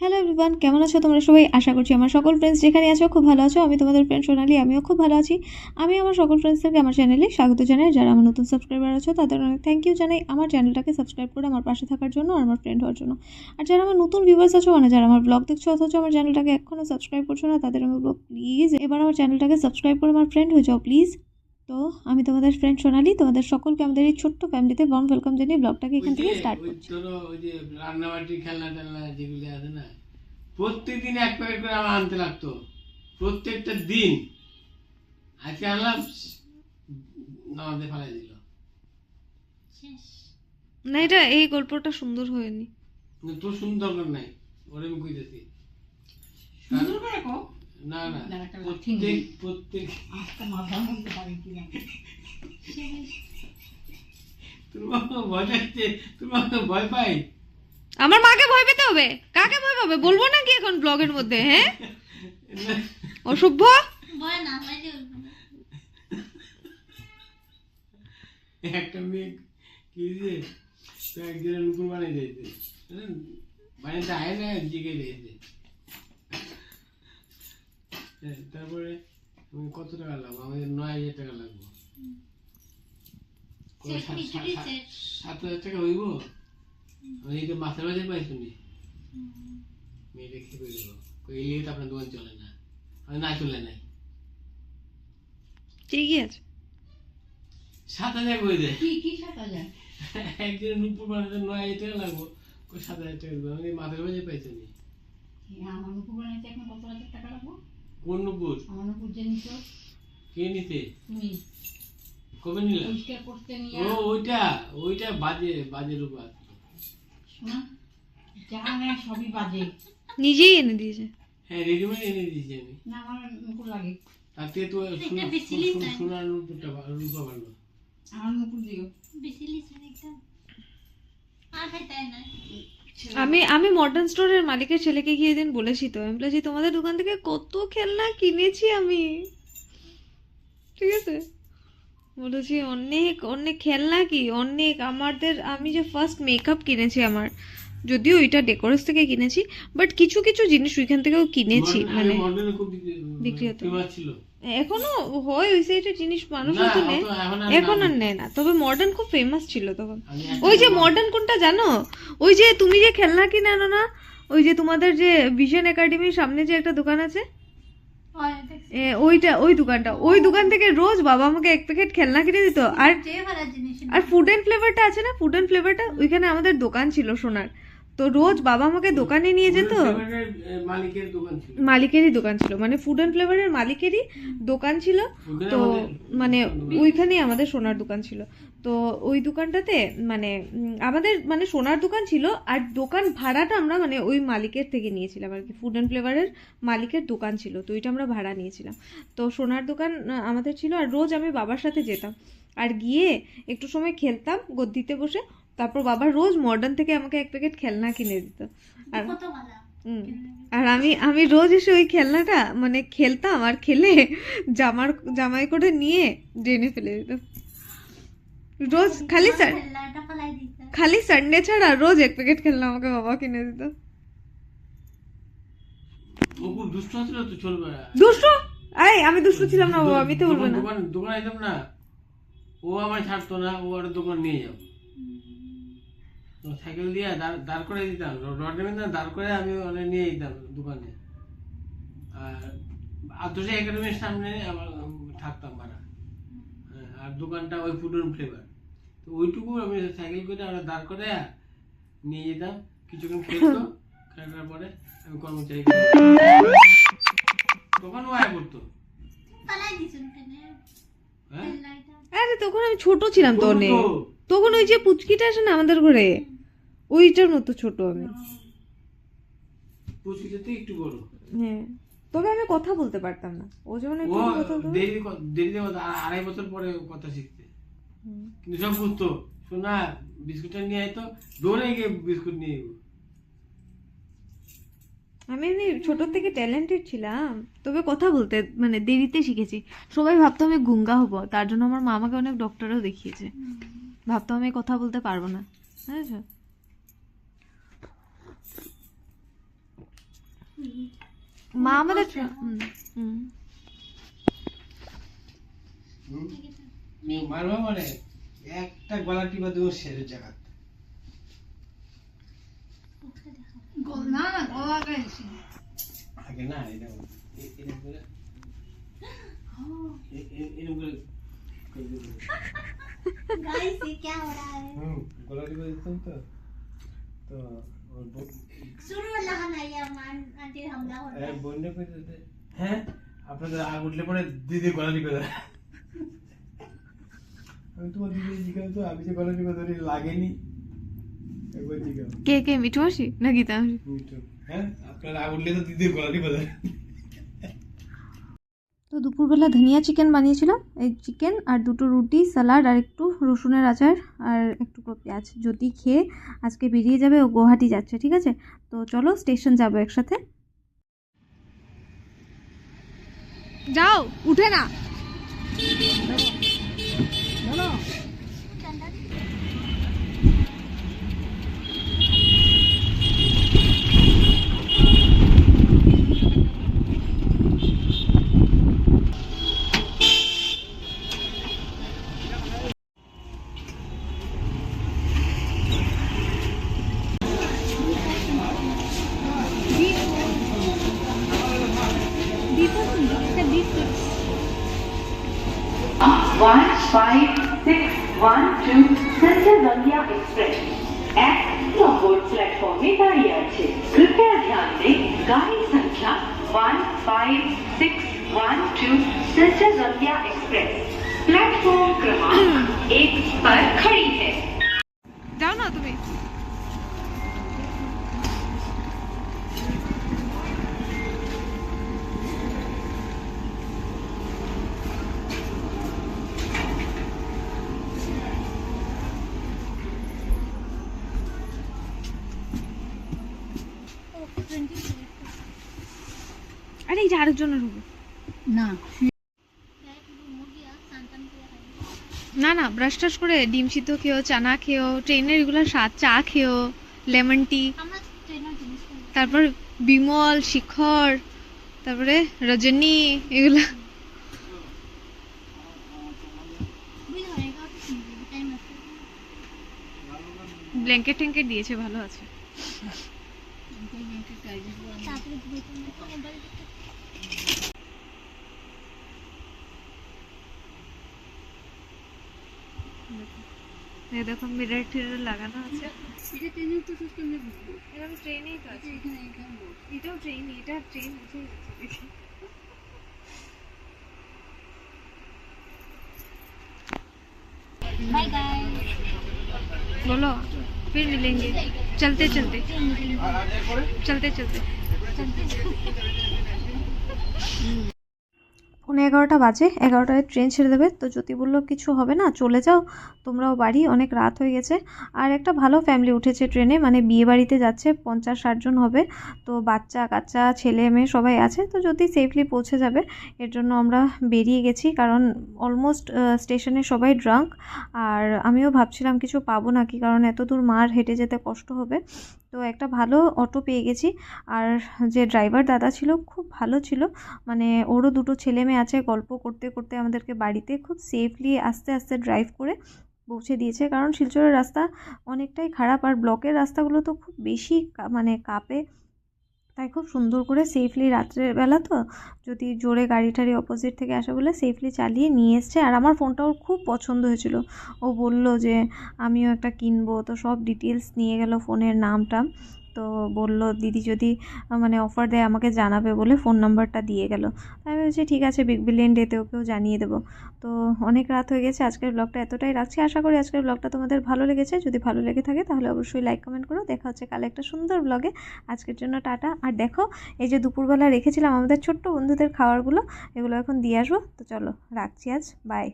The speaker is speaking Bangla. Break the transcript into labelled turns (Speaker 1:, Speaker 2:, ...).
Speaker 1: হ্যালো এভরিওয়ান কেমন আছো তোমরা সবাই? আশা করছি আমার সকল ফ্রেন্ডস যেখানে আছো খুব ভালো আছো। আমি তোমাদের ফ্রেন্ড সোনালি, আমিও খুব ভালো আছি। আমি আমার সকল ফ্রেন্ডসদেরকে আমার চ্যানেলে স্বাগত জানাই। যারা আমার নতুন সাবস্ক্রাইবার আছো, তাদের অনেক থ্যাংক ইউ জানাই আমার চ্যানেলটাকে সাবস্ক্রাইব করে আমার পাশে থাকার জন্য আর আমার ফ্রেন্ড হওয়ার জন্য। আর যারা আমার নতুন ভিউয়ার্স আছো মানে যারা আমার ব্লগ দেখছ, অথচ আমার চ্যানেলটাকে এখনও সাবস্ক্রাইব করছ না, তাদের আমি বলব প্লিজ এবার আমার চ্যানেলটাকে সাবস্ক্রাইব করে আমার ফ্রেন্ড হয়ে যাও প্লিজ তো আমি তোমাদের ফ্রেন্ড সোনালি তোমাদের সকলকে আমাদের এই ছোট্ট ফ্যামিলিতে বম ওয়েলকাম জানিয়ে ব্লগটাকে এখান থেকে স্টার্ট করছি।
Speaker 2: ধরো ওই যে রান্নাবাটি খেলনা টেলনা যেগুলো আছে না প্রত্যেক দিন এক প্যাকেট করে আমার আনতে লাগতো। প্রত্যেকটা দিন। আজকে আনলাম নামাতে ফেলাই দিল।
Speaker 1: না এটা এই গল্পটা সুন্দর হয়নি।
Speaker 2: তোর সুন্দর নাই ওরে আমি কইতেছি।
Speaker 3: সুন্দর করে কও।
Speaker 2: না না প্রত্যেক প্রত্যেক
Speaker 3: মাথার মধ্যে পারি কিনা।
Speaker 2: তোর বাবা ভয় তোর বাবা ভয় পাই
Speaker 1: আমার মাকে ভয় পেতে হবে? কাকে ভয় পাবে? বলব না কি এখন ব্লগের মধ্যে হ্যাঁ? অসভ্য
Speaker 2: একটা মেয়ে কি যে তো একজনের নুপুর বানিয়ে দিয়েছে? বাড়িতে আয় না জিগে দিয়েছে হ্যাঁ, তারপরে কত টাকা লাগবো? আমাদের নয় হাজার টাকা লাগবো। সাত- হাজার টাকা হইব? আমি এই তো মাথার বাজে পাইছো নি মেয়েটা খেপে গেল এই লিগে তো আপনার দোকান চলে না। আমি না চলে নাই।
Speaker 1: ঠিকই আছে।
Speaker 2: সাত হাজার করে দেয়?
Speaker 3: কি কি সাত হাজার?
Speaker 2: একদিন নুপুর বানাতে নয় হাজার টাকা লাগবো। সাত হাজার টাকা দেবো? আমি মাথার বাজে পাইছো
Speaker 3: আমার নুপুর বানাইতে এখন কত হাজার টাকা লাগবো?
Speaker 2: কোন নুপুর
Speaker 3: আমার নুপুর যে নিছো,
Speaker 2: কে নিতে
Speaker 3: তুমি।
Speaker 2: কবে নিলাম
Speaker 3: পরিষ্কার করতে নিয়ে
Speaker 2: ও ওইটা ওইটা বাজে বাজে রূপা
Speaker 3: শোনা, যা সবই বাজে।
Speaker 1: নিজেই এনে দিয়েছে।
Speaker 2: হ্যাঁ রেডিমেড এনে দিয়েছি আমি।
Speaker 3: না, আমার নুপুর লাগে।
Speaker 2: থেকে তো সোনা- সোনা- সোনার নুপুরটা ভালো, রূপা ভালো
Speaker 3: আমার নুপুর দিও।
Speaker 1: আমি আমি মডার্ন স্টোরের মালিকের ছেলেকে গিয়ে দিন বলেছি তো। আমি বলেছি তোমাদের দোকান থেকে কত খেলনা কিনেছি আমি? ঠিক আছে? বলেছি অনেক অনেক খেলনা কি? অনেক। আমাদের আমি যে ফার্স্ট মেকআপ কিনেছি আমার। যদিও ওইটা ডেকোরেস থেকে কিনেছি বাট কিছু কিছু জিনিস ওইখান থেকেও কিনেছি মানে বিক্রি হতো। এখনও হয় ওই সাইডের জিনিস মানুষ হয়তো নেয়
Speaker 2: এখন আর
Speaker 1: নেয় না। তবে মডার্ন খুব ফেমাস ছিল তখন। ওই যে মডার্ন কোনটা জানো? ওই যে তুমি যে খেলনা কিনে আনো না ওই যে তোমাদের যে ভিশন একাডেমির সামনে যে একটা দোকান আছে? ওইটা ওই দোকানটা। ওই দোকান থেকে রোজ বাবা আমাকে এক প্যাকেট খেলনা কিনে দিত। আর আর ফুড অ্যান্ড ফ্লেভারটা আছে না? ফুড অ্যান্ড ফ্লেভারটা ওইখানে আমাদের দোকান ছিল সোনার। তো রোজ বাবা আমাকে দোকানে নিয়ে যেত? মালিকেরই দোকান ছিল মানে ফুড অ্যান্ড ফ্লেভারের মালিকেরই দোকান ছিল। তো মানে ওইখানেই আমাদের সোনার দোকান ছিল। তো ওই দোকানটাতে মানে আমাদের মানে সোনার দোকান ছিল আর দোকান ভাড়াটা আমরা মানে ওই মালিকের থেকে নিয়েছিলাম আর কি। ফুড অ্যান্ড ফ্লেভারের মালিকের দোকান ছিল তো ওইটা আমরা ভাড়া নিয়েছিলাম। তো সোনার দোকান আমাদের ছিল আর রোজ আমি বাবার সাথে যেতাম। আর গিয়ে একটু সময় খেলতাম গদ্দিতে বসে। তারপর বাবা রোজ মডার্ন থেকে আমাকে এক প্যাকেট খেলনা কিনে দিত। আর আর আমি আমি রোজ এসে ওই খেলনাটা মানে খেলতাম আর খেলে জামার জামাই করে নিয়ে ড্রেনে ফেলে দিত। রোজ খালি সান- খালি সানডে ছাড়া রোজ এক প্যাকেট খেলনা আমাকে বাবা কিনে দিত।
Speaker 2: দুষ্ট ছিল তো ছোটবেলা
Speaker 1: দুষ্টু? আরে আমি দুষ্টু ছিলাম না বাবা আমি তো বলব না।
Speaker 2: দোকান দোকান আইতাম না। ও আমার ছাড়তো না ও আর দোকান নিয়ে যাও। সাইকেল দিয়ে দাঁড়- করে দিতাম। রডে না দাঁড় করে আমি ওনে নিয়ে যেতাম দোকানে। আর আদর্শ একাডেমির সামনে আমার থাকতাম ভাড়া। হ্যাঁ, আর দোকানটা ওই ফুডন ফ্লেভার তো ওইটুকু আমি সাইকেল করে আমরা দাঁড় করে নিয়ে যেতাম। কিছুক্ষণ খেলতো খেলার পরে আমি কর্মচারী তখন ও আয় করতো। হ্যাঁ?
Speaker 1: আরে তখন আমি ছোট ছিলাম তো অনেক তখন ওই যে পুচকিটা আসে না আমাদের ঘরে ওইটার মতো ছোট আমি।
Speaker 2: পুচকিটাতে একটু বড়।
Speaker 1: হ্যাঁ। তবে আমি কথা বলতে পারতাম না। ও যেমন একটু কথা বলতো
Speaker 2: দেরি আড়াই বছর পরে কথা শিখতে। কিন্তু সব বুঝতো। শোনা বিস্কুটটা নিয়ে আয় তো। দৌড়ে গিয়ে বিস্কুট নিয়ে
Speaker 1: আমি এমনি ছোট থেকে ট্যালেন্টেড ছিলাম। তবে কথা বলতে মানে দেরিতে শিখেছি। সবাই ভাবতো আমি গুঙ্গা হব। তার জন্য আমার মা আমাকে অনেক ডক্টরও দেখিয়েছে। ভাবতো আমি কথা বলতে পারব না। বুঝেছ? মা আমাদের হুম, হুম।
Speaker 2: মারবা মানে একটা গলা টিপা দেবো শেষের জায়গা
Speaker 3: না না গলা গাইছি
Speaker 2: আগে না এটা এ- এরকম করে এ- এ- এরকম করে করে দেবো।
Speaker 4: गाइस ये क्या हो रहा है
Speaker 2: হুম গলা টিপা দিতাম তো তো ওর ব-
Speaker 4: शुरू लगाना ये मान आंटी हमला हो रहा
Speaker 2: হ্যাঁ আপনাদের আগ উঠলে পরে দিদি গলা টিপে আমি তোমার দিদি জিজ্ঞাসা তো আমি যে গলা লাগেনি একবার জিজ্ঞাসা
Speaker 1: কে কে মিঠু মাসি না গীতা মাসি?
Speaker 2: হ্যাঁ আপনার আগ উঠলে তো দিদি গলা টিপে ধরে
Speaker 1: তো দুপুরবেলা ধনিয়া চিকেন বানিয়েছিলাম। এই চিকেন আর দুটো রুটি স্যালাড আর একটু রসুনের আচার আর একটু পেঁয়াজ। যদি খেয়ে আজকে বেরিয়ে যাবে, ও গুয়াহাটি যাচ্ছে, ঠিক আছে? তো চলো স্টেশন যাব একসাথে। যাও, উঠে না।
Speaker 5: 1561 સંજય બંગિયા એક્સપ્રેસ એક નંબર પ્લેટફોર્મે તૈયાર છે કૃપયા ધ્યાન દે ગાડી સંખ્યા 1561 સંજય બંગિયા એક્સપ્રેस प्लेटफॉर्म क्रमांक एक पर खड़ी है
Speaker 1: এই যে আরেকজনের হবে।
Speaker 3: না।
Speaker 1: না না ব্রাশ টাশ করে ডিম সিদ্ধ খেও চানা খেও ট্রেনের এগুলো স্বাদ চা খেও লেমন টি। তারপর বিমল শিখর তারপরে রজনী এগুলো। ব্ল্যাঙ্কেট ট্যাঙ্কেট দিয়েছে ভালো আছে।
Speaker 4: তাড়াতাড়ি ঘুমাইতে হবে, মোবাইল দেখতে
Speaker 1: এই দেখো মিরর টিরর লাগানো আছে
Speaker 3: এটা ট্রেনে তো সব কেমনে বুঝবো
Speaker 1: এরকম ট্রেনেই তো আছে
Speaker 3: এখানে এখানে বল।
Speaker 1: এটাও ট্রেন এটা ট্রেন আছে দেখি
Speaker 4: बाय गाइस
Speaker 1: बोलो फिर मिलेंगे चलते चलते चलते चलते পৌনে এগারোটা বাজে, এগারোটায় ট্রেন ছেড়ে দেবে। তো জ্যোতি বলল, কিছু হবে না, চলে যাও, তোমরাও বাড়ি। অনেক রাত হয়ে গেছে। আর একটা ভালো ফ্যামিলি উঠেছে ট্রেনে মানে বিয়ে বাড়িতে যাচ্ছে, পঞ্চাশ ষাটজন হবে। তো বাচ্চা, কাচ্চা, ছেলে, মেয়ে সবাই আছে। তো যদি সেফলি পৌঁছে যাবে। এর জন্য আমরা বেরিয়ে গেছি, কারণ অলমোস্ট স্টেশনে সবাই ড্রাঙ্ক আর আমিও ভাবছিলাম, কিছু পাবো নাকি? কারণ এত দূর মার হেঁটে যেতে কষ্ট হবে। তো একটা ভালো অটো পেয়ে গেছি। আর যে ড্রাইভার দাদা ছিল, খুব ভালো ছিল। মানে ওরও দুটো ছেলে মেয়ে আছে, গল্প করতে করতে আমাদেরকে বাড়িতে খুব সেফলি আস্তে আস্তে ড্রাইভ করে পৌঁছে দিয়েছে। কারণ শিলচরের রাস্তা অনেকটাই খারাপ, আর ব্লকের রাস্তাগুলো তো খুব বেশি মানে কাঁপে। তাই খুব সুন্দর করে সেফলি রাত্রের বেলা তো যদি জোরে গাড়ি টাড়ি অপোজিট থেকে আসে বলে সেফলি চালিয়ে নিয়ে এসছে। আর আমার ফোনটা ওর খুব পছন্দ হয়েছিল। ও বলল যে, আমিও একটা কিনবো। তো সব ডিটেলস নিয়ে গেল ফোনের নামটা। তো বলল, দিদি যদি মানে অফার দেয় আমাকে জানাবে বলে ফোন নাম্বারটা দিয়ে গেল। আমি বলছি, ঠিক আছে বিগ বিলিয়ন ডেতে ওকেও জানিয়ে দেবো। তো অনেক রাত হয়ে গেছে, আজকের ব্লগটা এতটাই রাখছি। আশা করি আজকের ব্লগটা তোমাদের ভালো লেগেছে। যদি ভালো লেগে থাকে, তাহলে অবশ্যই লাইক কমেন্ট করো। দেখা হচ্ছে কাল একটা সুন্দর ব্লগে আজকের জন্য টাটা। আর দেখো, এই যে দুপুরবেলা রেখেছিলাম আমাদের ছোট্ট বন্ধুদের খাবারগুলো, এগুলো এখন দিয়ে আসব। তো চলো, রাখছি আজ। বাই